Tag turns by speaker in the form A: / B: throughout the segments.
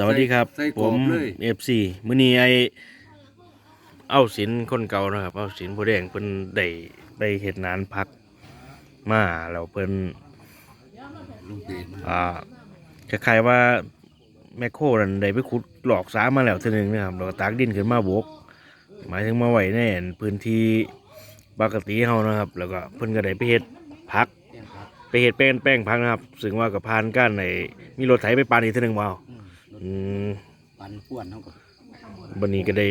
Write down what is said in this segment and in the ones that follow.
A: สวัสดีครับ
B: ใส่ก
A: ผ
B: รอบ
A: ม
B: เลย
A: เอฟซีมื้อนี้ไอเอาสินคนเก่านะครับ เอาสินผู้แดงเพิ่นได้ไปเฮ็ดนานพักมาแล้วเพิ่น
B: ลุงเด่น
A: อ่าคล้ายๆว่าแมคโครนั่นได้ไปขุดหลอกสามาแล้วเทีนึงนะครับแล้วก็ตากดินขึ้นมาโบกหมายถึงมาไว้ในพื้นที่ปกติเฮานะครับ แล้วก็เพิ่นก็ได้ไปเฮ็ดพัก
B: แป้งครับ
A: ไปเฮ็ดแป้งแป้งพักนะครับ ซึ่งว่าก็ผ่านการในมีรถไถไปปานอีกเทีนึงว้าว
B: อืมรถ
A: อืม
B: ปันป้วนเท่ากับ
A: วันนี้ก็ได้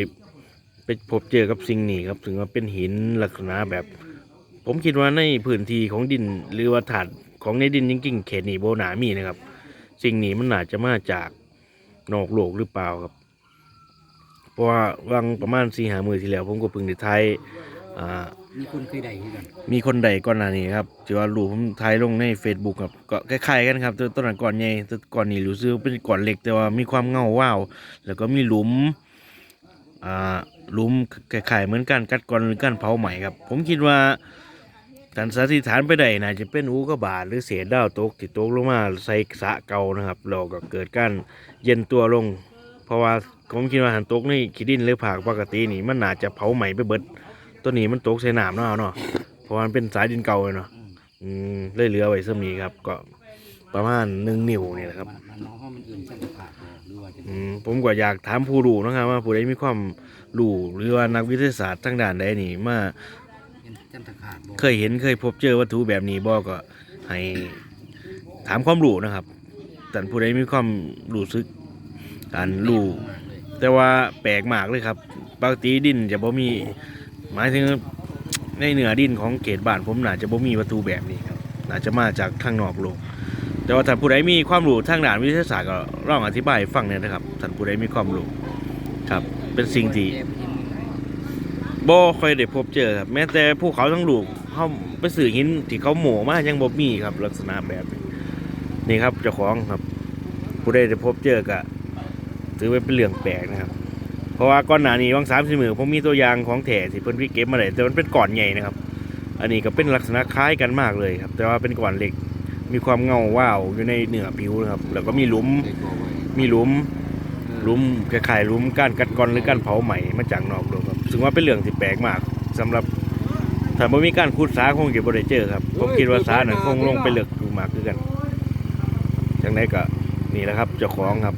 A: ไปพบเจอกับสิ่งนี้ครับ ถึงว่าเป็นหินลักษณะแบบ ผมคิดว่าในพื้นที่ของดินหรือว่าถาดของในดินจริงๆเขตนี้โบนามีนะครับ สิ่งนี้มันน่าจะมาจากนอกโลกหรือเปล่าครับ เพราะว่าวังประมาณสี่หามือที่แล้ว ผมก็เพิ่งได้ไทยอ่า
B: มีคนเคยได้ที่กัน
A: มีคนใดก่อนหน้านี้ครับที่ว่ารูปผมถ่ายลงใน Facebook ครับก็คล้ายๆกันครับตัวต้นนั้นก่อนใหญ่ตัวก่อนนี้รู้สึกว่าเป็นก่อนเล็กแต่ว่ามีความเงาว้าว แล้วก็มีหลุมอ่าหลุมคล้ายๆเหมือนการกัดก่อนหรือการเผาใหม่ครับ ผมคิดว่าการสันนิษฐานไปได้น่าจะเป็นอุกกาบาตหรือเศษดาวตกที่ตกลงมาใส่สะเก่านะครับแล้วก็เกิดการเย็นตัวลง เพราะว่าผมคิดว่าหันตกในขี้ดินหรือผากปกตินี่มันน่าจะเผาใหม่ไปเบิด ตัวนี้มันตกใส่น้ำเนาะเนาะเพราะว่ามันเป็นสายดินเก่าเลยเนาะ
B: อืม
A: อืมเลยเหลือไว้เสมนี้ครับ ก็ประมาณหนึ่งนิ้วนี่แหละครับ
B: มันมันน้องเขามันอื่นชั้นขาดบ่หรือว่าจะ
A: อืมผมก็อยากถามผู้รู้นะครับว่าผู้ใดมีความรู้หรือว่านักวิทยาศาสตร์ทางด้านใดนี่มา
B: เป็นชั้นขาดบ่
A: เคยเห็นเคยพบเจอวัตถุแบบนี้บ่ก็ให้ถามความรู้นะครับแต่ผู้ใดมีความรู้สึกการรู้
B: มากเลย
A: แต่ว่าแปลกมากเลยครับปกติดินจะบ่มี หมายถึงในเหนือดินของเขตบ้านผมน่าจะบ่มีวัตถุแบบนี้ครับน่าจะมาจากทางนอกโลกแต่ว่าท่านผู้ใดมีความรู้ทางด้านวิทยาศาสตร์ก็ลองอธิบายฟังหน่อยนะครับท่านผู้ใดมีความรู้ครับ เป็นสิ่งที่บ่ค่อยได้พบเจอครับแม้แต่ภูเขาทั้งลูกเขาไปสื่อหินที่เขาหมมายังบ่มีครับ ลักษณะแบบนี้นี่ครับเจ้าของครับ ผู้ใดได้พบเจอก็ถือว่าเป็นเรื่องแปลกนะครับ เพราะว่าก่อนหน้านี้วังสามสิมือผมมีตัวอย่างของแถที่เพิ่นวิเก็บมาได้แต่มันเป็นก้อนใหญ่นะครับ อันนี้ก็เป็นลักษณะคล้ายกันมากเลยครับ แต่ว่าเป็นก้อนเล็กมีความเงาว้าวอยู่ในเนื้อผิวนะครับ แล้วก็มีหลุม
B: ได้ก่อไว้
A: มีหลุม
B: เออ
A: หลุมคล้ายๆหลุมการกัดกร่อนหรือการเผาใหม่มาจากนอกโลกครับซึ่งว่าเป็นเรื่องที่แปลกมากสำหรับถ้าบ่มีการขุดสาคงจะบ่ได้เจอครับผมคิดว่าสาน่ะคงลงไปลึกอยู่มากคือกันจังไดก็นี่แหละครับเจ้าของครับ